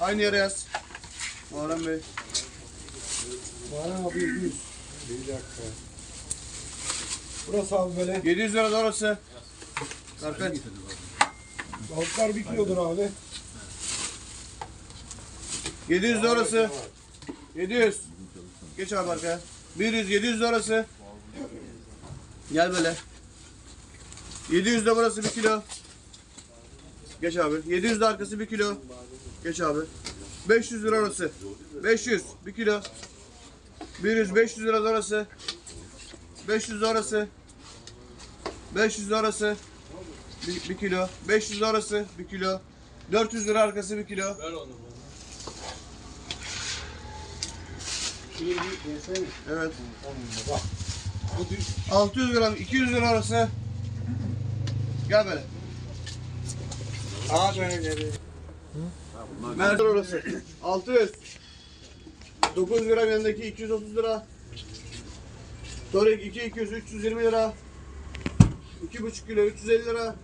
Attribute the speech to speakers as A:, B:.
A: Aynı yere yaz. Muharrem Bey.
B: Bana abi 100. Bir dakika. Burası abi böyle.
A: 700 lira da orası. Karpet.
B: Balıklar bir kilodur abi.
A: 700 de orası. 700. Geç abi arkaya. 100, 700 de orası. Gel böyle. 700 de burası 1 kilo. Geç abi. 700 de arkası 1 kilo. Geç abi. 500 lira orası. 500 1 kilo. 100 500 lira orası. 500 de orası. 500 de orası. 1 kilo. 500 de orası 1 kilo. 400 lira arkası 1 kilo.
B: Bir yesene.
A: Evet.
B: Bak. Bu düz.
A: 600 gram, 200 lira arası. Gel böyle.
B: Aa böyle.
A: Merdan orası. 600. 900 gram yanındaki 230 lira. Torik 2 200 320 lira. 2,5 kilo 350 lira.